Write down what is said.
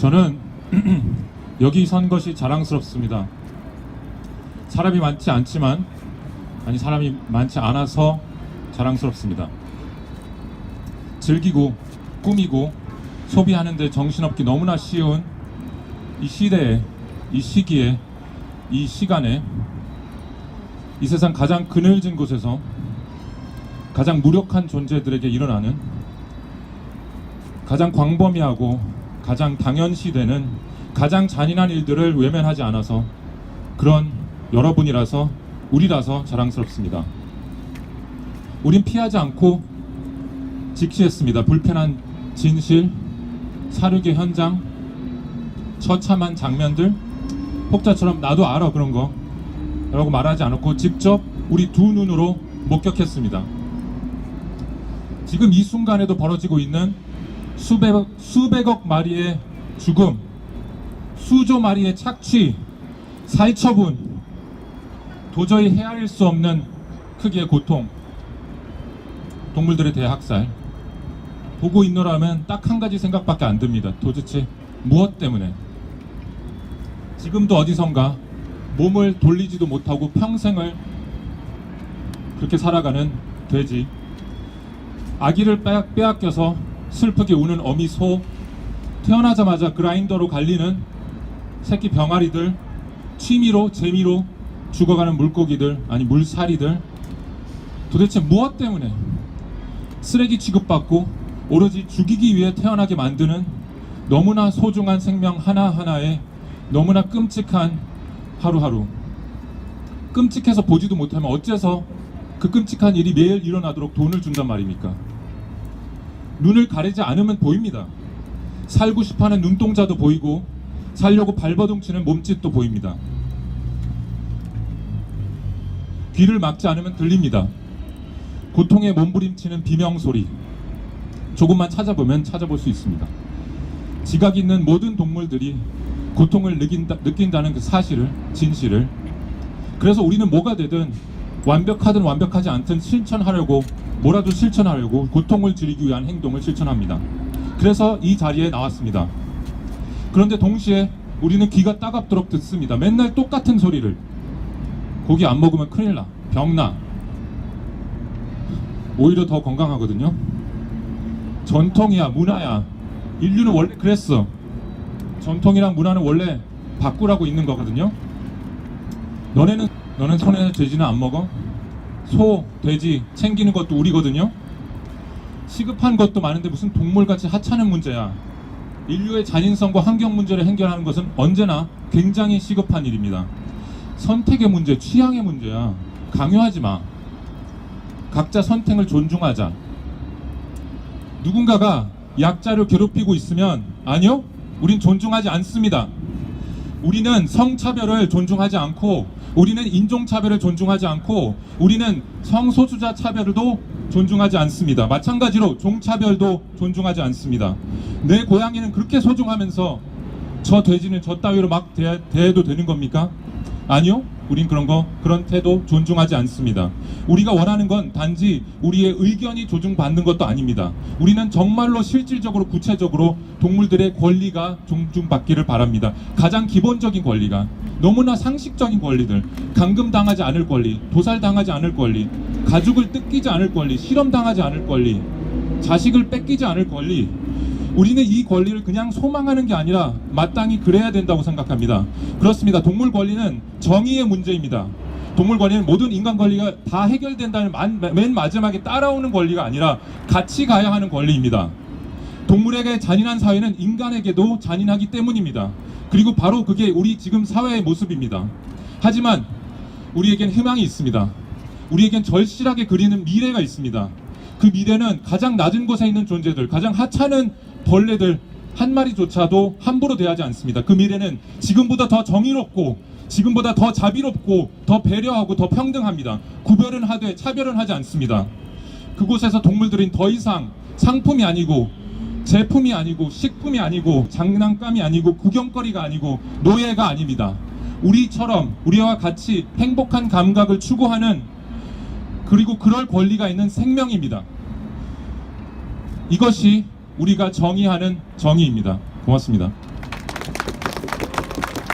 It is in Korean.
저는 여기 선 것이 자랑스럽습니다. 사람이 많지 않지만 아니 사람이 많지 않아서 자랑스럽습니다. 즐기고 꾸미고 소비하는데 정신없기 너무나 쉬운 이 시대에 이 시기에 이 시간에 이 세상 가장 그늘진 곳에서 가장 무력한 존재들에게 일어나는 가장 광범위하고 가장 당연시되는 가장 잔인한 일들을 외면하지 않아서 그런 여러분이라서 우리라서 자랑스럽습니다. 우린 피하지 않고 직시했습니다. 불편한 진실, 사륙의 현장, 처참한 장면들, 혹자처럼 나도 알아 그런 거 라고 말하지 않았고 직접 우리 두 눈으로 목격했습니다. 지금 이 순간에도 벌어지고 있는 수백, 수백억 마리의 죽음, 수조 마리의 착취, 살처분, 도저히 헤아릴 수 없는 크기의 고통, 동물들에 대해 학살. 보고 있노라면 딱 한 가지 생각밖에 안 듭니다. 도대체 무엇 때문에? 지금도 어디선가 몸을 돌리지도 못하고 평생을 그렇게 살아가는 돼지. 아기를 빼앗- 빼앗겨서 슬프게 우는 어미 소, 태어나자마자 그라인더로 갈리는 새끼 병아리들, 취미로 재미로 죽어가는 물고기들, 아니 물사리들, 도대체 무엇 때문에 쓰레기 취급받고 오로지 죽이기 위해 태어나게 만드는 너무나 소중한 생명 하나하나에 너무나 끔찍한 하루하루. 끔찍해서 보지도 못하면 어째서 그 끔찍한 일이 매일 일어나도록 돈을 준단 말입니까? 눈을 가리지 않으면 보입니다. 살고 싶어하는 눈동자도 보이고 살려고 발버둥치는 몸짓도 보입니다. 귀를 막지 않으면 들립니다. 고통에 몸부림치는 비명 소리. 조금만 찾아보면 찾아볼 수 있습니다. 지각 있는 모든 동물들이 고통을 느낀다, 느낀다는 그 사실을, 진실을. 그래서 우리는 뭐가 되든 완벽하든 완벽하지 않든 실천하려고 뭐라도 실천하려고 고통을 줄이기 위한 행동을 실천합니다. 그래서 이 자리에 나왔습니다. 그런데 동시에 우리는 귀가 따갑도록 듣습니다. 맨날 똑같은 소리를. 고기 안 먹으면 큰일 나. 병나. 오히려 더 건강하거든요. 전통이야, 문화야. 인류는 원래 그랬어. 전통이랑 문화는 원래 바꾸라고 있는 거거든요. 너네는 너는 손에 돼지는 안 먹어? 소, 돼지 챙기는 것도 우리거든요. 시급한 것도 많은데 무슨 동물같이 하찮은 문제야. 인류의 잔인성과 환경 문제를 해결하는 것은 언제나 굉장히 시급한 일입니다. 선택의 문제, 취향의 문제야. 강요하지 마. 각자 선택을 존중하자. 누군가가 약자를 괴롭히고 있으면 아니요, 우린 존중하지 않습니다. 우리는 성차별을 존중하지 않고 우리는 인종차별을 존중하지 않고 우리는 성소수자 차별도 존중하지 않습니다. 마찬가지로 종차별도 존중하지 않습니다. 내 고양이는 그렇게 소중하면서 저 돼지는 저 따위로 막 대, 대해도 되는 겁니까? 아니요. 우린 그런 거 그런 태도 존중하지 않습니다. 우리가 원하는 건 단지 우리의 의견이 존중받는 것도 아닙니다. 우리는 정말로 실질적으로 구체적으로 동물들의 권리가 존중받기를 바랍니다. 가장 기본적인 권리가 너무나 상식적인 권리들, 감금당하지 않을 권리, 도살당하지 않을 권리, 가죽을 뜯기지 않을 권리, 실험당하지 않을 권리, 자식을 뺏기지 않을 권리, 우리는 이 권리를 그냥 소망하는 게 아니라 마땅히 그래야 된다고 생각합니다. 그렇습니다. 동물 권리는 정의의 문제입니다. 동물 권리는 모든 인간 권리가 다 해결된다는 만- 맨 마지막에 따라오는 권리가 아니라 같이 가야 하는 권리입니다. 동물에게 잔인한 사회는 인간에게도 잔인하기 때문입니다. 그리고 바로 그게 우리 지금 사회의 모습입니다. 하지만 우리에겐 희망이 있습니다. 우리에겐 절실하게 그리는 미래가 있습니다. 그 미래는 가장 낮은 곳에 있는 존재들, 가장 하찮은 벌레들 한 마리조차도 함부로 대하지 않습니다. 그 미래는 지금보다 더 정의롭고 지금보다 더 자비롭고 더 배려하고 더 평등합니다. 구별은 하되 차별은 하지 않습니다. 그곳에서 동물들은 더 이상 상품이 아니고 제품이 아니고 식품이 아니고 장난감이 아니고 구경거리가 아니고 노예가 아닙니다. 우리처럼 우리와 같이 행복한 감각을 추구하는 그리고 그럴 권리가 있는 생명입니다. 이것이 우리가 정의하는 정의입니다. 고맙습니다.